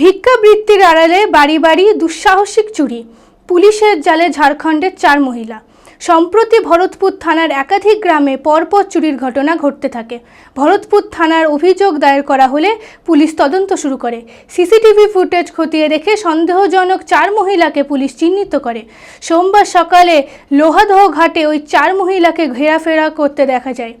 ভিক্ষাবৃত্তির আড়ালে বাড়ি বাড়ি দুঃসাহসিক চুরি। পুলিশের জালে ঝাড়খণ্ডের চার মহিলা। সম্প্রতি ভরতপুর থানার একাধিক গ্রামে পরপর চুরির ঘটনা ঘটতে থাকে। ভরতপুর থানার অভিযোগ দায়ের করা হলে পুলিশ তদন্ত শুরু করে। সিসিটিভি ফুটেজ খতিয়ে দেখে সন্দেহজনক চার মহিলাকে পুলিশ চিহ্নিত করে। সোমবার সকালে লোহাদহ ঘাটে ওই চার মহিলাকে ঘেরাফেরা করতে দেখা যায়।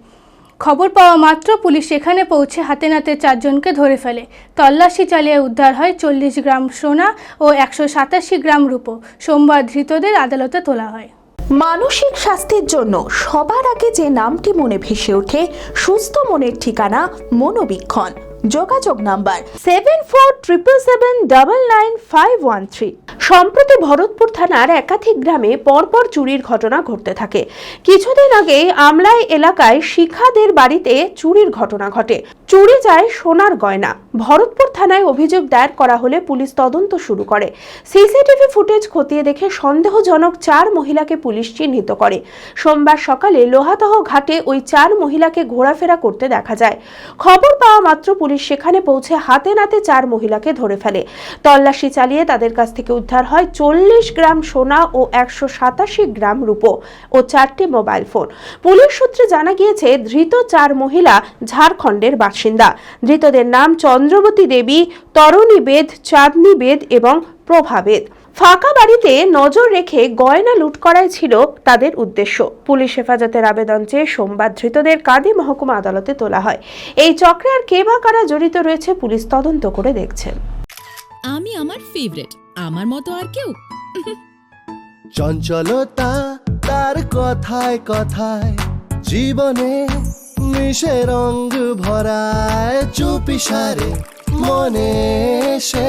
খবর পাওয়া মাত্র পুলিশ সেখানে পৌঁছে হাতে নাতে চারজনকে ধরে ফেলে। তল্লাশি চালিয়ে উদ্ধার হয় চল্লিশ গ্রাম সোনা ও একশো সাতাশি গ্রাম রূপো। সোমবার ধৃতদের আদালতে তোলা হয়। মানসিক স্বাস্থ্যের জন্য সবার আগে যে নামটি মনে ভেসে ওঠে, সুস্থ মনের ঠিকানা মনোবীক্ষণ। যোগাযোগ number seven four triple seven double nine five one three সম্প্রতি ভরতপুর থানার একাধিক গ্রামে পরপর চুরির ঘটনা ঘটতে থাকে। কিছুদিন আগে আমলাই এলাকায় শিখাদের বাড়িতে চুরির ঘটনা ঘটে। চুরি যায় সোনার গয়না। ভরতপুর থানায় অভিযোগ দায়ের করা হলে পুলিশ তদন্ত শুরু করে। সিসিটিভি ফুটেজ খতিয়ে দেখে সন্দেহজনক চার মহিলাকে পুলিশ চিহ্নিত করে। সোমবার সকালে লোহাতহ ঘাটে ওই চার মহিলাকে ঘোরাফেরা করতে দেখা যায়। খবর পাওয়া মাত্র পুলিশ সেখানে পৌঁছে হাতে নাতে চার মহিলাকে ধরে ফেলে। তল্লাশি চালিয়ে তাদের কাছ থেকে উদ্ধার হয় চল্লিশ গ্রাম সোনা ও একশো সাতাশি গ্রাম রূপো ও চারটি মোবাইল ফোন। পুলিশ সূত্রে জানা গিয়েছে, ধৃত চার মহিলা ঝাড়খণ্ডের বাসিন্দা। ধৃতদের নাম চন্দ্রবতী দেবী, তরণী বেদ, চাঁদনী বেদ এবং প্রভা বেদ। ফাঁকা বাড়িতে নজর রেখে গয়না লুট করাই ছিল তাদের উদ্দেশ্য। পুলিশ হেফাজতের আবেদন চেয়ে সোমবার ধৃতদের কাঁদি মহকুমা আদালতে তোলা হয়। এই চক্রে আর কে বা কারা জড়িত রয়েছে পুলিশ তদন্ত করে দেখছেন। আমি আমার ফেভারিট আমার মতো আর কেউ? চঞ্চলতা তার কথায় কথায় জীবনে মিশে রঙ ভরায় চুপি সারে মনে সে